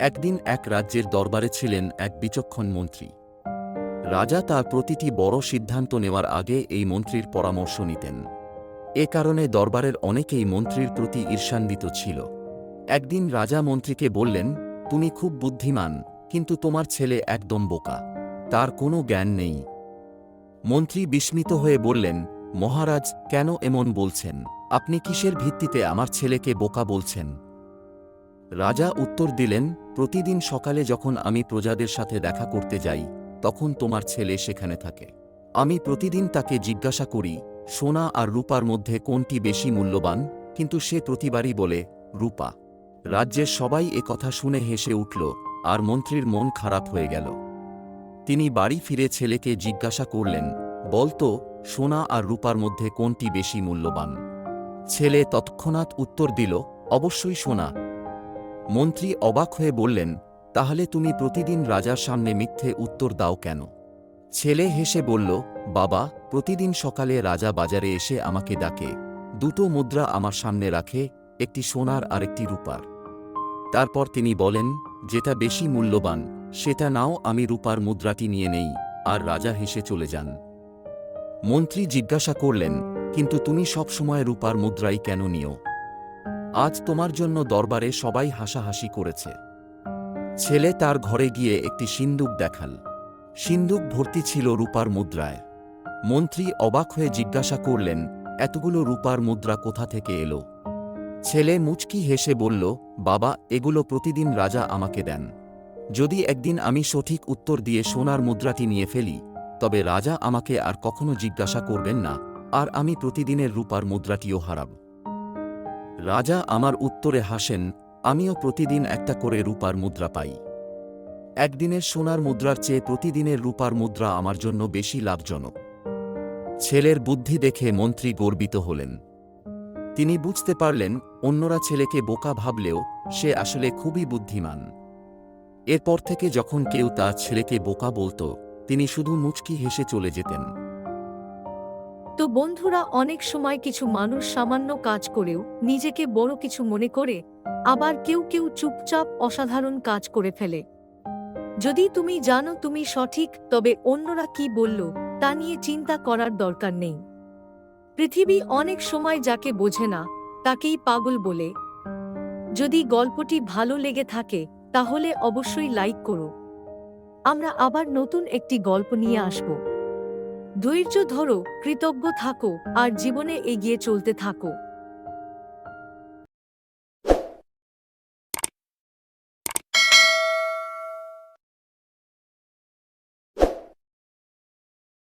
একদিন এক রাজ্যের দরবারে ছিলেন এক বিচক্ষণ মন্ত্রী। রাজা তার প্রতিটি বড় সিদ্ধান্ত নেওয়ার আগে এই মন্ত্রীর পরামর্শ নিতেন। এ কারণে দরবারের অনেকেই মন্ত্রীর প্রতি ঈর্ষান্বিত ছিল। একদিন রাজা মন্ত্রীকে বললেন, তুমি খুব বুদ্ধিমান, কিন্তু তোমার ছেলে একদম বোকা। তার কোনো জ্ঞান নেই। মন্ত্রী বিস্মিত হয়ে বললেন, মহারাজ, কেন এমন বলছেন? আপনি কিসের ভিত্তিতে আমার ছেলেকে বোকা বলছেন? রাজা উত্তর দিলেন, প্রতিদিন সকালে যখন আমি প্রজাদের সাথে দেখা করতে যাই, তখন তোমার ছেলে সেখানে থাকে। আমি প্রতিদিন তাকে জিজ্ঞাসা করি, সোনা আর রূপার মধ্যে কোনটি বেশি মূল্যবান? কিন্তু সে প্রতিবারই বলে, রূপা। রাজ্যের সবাই এ কথা শুনে হেসে উঠল, আর মন্ত্রীর মন খারাপ হয়ে গেল। তিনি বাড়ি ফিরে ছেলেকে জিজ্ঞাসা করলেন বলতো সোনা আর রূপার মধ্যে কোনটি বেশি মূল্যবান? ছেলে তৎক্ষণাৎ উত্তর দিল, অবশ্যই সোনা। মন্ত্রী অবাক হয়ে বললেন, তাহলে তুমি প্রতিদিন রাজার সামনে মিথ্যে উত্তর দাও কেন? ছেলে হেসে বলল, বাবা, প্রতিদিন সকালে রাজা বাজারে এসে আমাকে ডাকে। দুটো মুদ্রা আমার সামনে রাখে, একটি সোনার আর একটি রূপার। তারপর তিনি বলেন, যেটা বেশি মূল্যবান, সেটা নাও, আমি রূপার মুদ্রাটি নিয়ে নেই। আর রাজা হেসে চলে যান। মন্ত্রী জিজ্ঞাসা করলেন, কিন্তু তুমি সবসময় রূপার মুদ্রাই কেন নিও? আজ তোমার জন্য দরবারে সবাই হাসাহাসি করেছে। ছেলে তার ঘরে গিয়ে একটি সিন্দুক দেখাল। সিন্দুক ভর্তি ছিল রূপার মুদ্রায়। মন্ত্রী অবাক হয়ে জিজ্ঞাসা করলেন, এতগুলো রূপার মুদ্রা কোথা থেকে এলো? ছেলে মুচকি হেসে বলল, বাবা, এগুলো প্রতিদিন রাজা আমাকে দেন। যদি একদিন আমি সঠিক উত্তর দিয়ে সোনার মুদ্রাটি নিয়ে ফেলি, তবে রাজা আমাকে আর কখনো জিজ্ঞাসা করবেন না, আর আমি প্রতিদিনের রূপার মুদ্রাটিও হারাব। রাজা আমার উত্তরে হাসেন, আমিও প্রতিদিন একটা করে রূপার মুদ্রা পাই। একদিনের সোনার মুদ্রার চেয়ে প্রতিদিনের রূপার মুদ্রা আমার জন্য বেশি লাভজনক। ছেলের বুদ্ধি দেখে মন্ত্রী গর্বিত হলেন। তিনি বুঝতে পারলেন, অন্যরা ছেলেকে বোকা ভাবলেও সে আসলে খুবই বুদ্ধিমান। এরপর থেকে যখন কেউ তার ছেলেকে বোকা বলত, তিনি শুধু মুচকি হেসে চলে যেতেন। তো বন্ধুরা অনেক সময় কিছু মানুষ সামান্য কাজ করেও নিজেকে বড় কিছু মনে করে, আবার কেউ কেউ চুপচাপ অসাধারণ কাজ করে ফেলে। যদি তুমি জানো তুমি সঠিক, তবে অন্যরা কি বলল, তা নিয়ে চিন্তা করার দরকার নেই। পৃথিবী অনেক সময় যাকে বোঝে না, তাকেই পাগল বলে। যদি গল্পটি ভালো লেগে থাকে, তাহলে অবশ্যই লাইক করো। আমরা আবার নতুন একটি গল্প নিয়ে আসব। ধৈর্য ধরো কৃতজ্ঞ থাকো আর জীবনে এগিয়ে চলতে থাকো।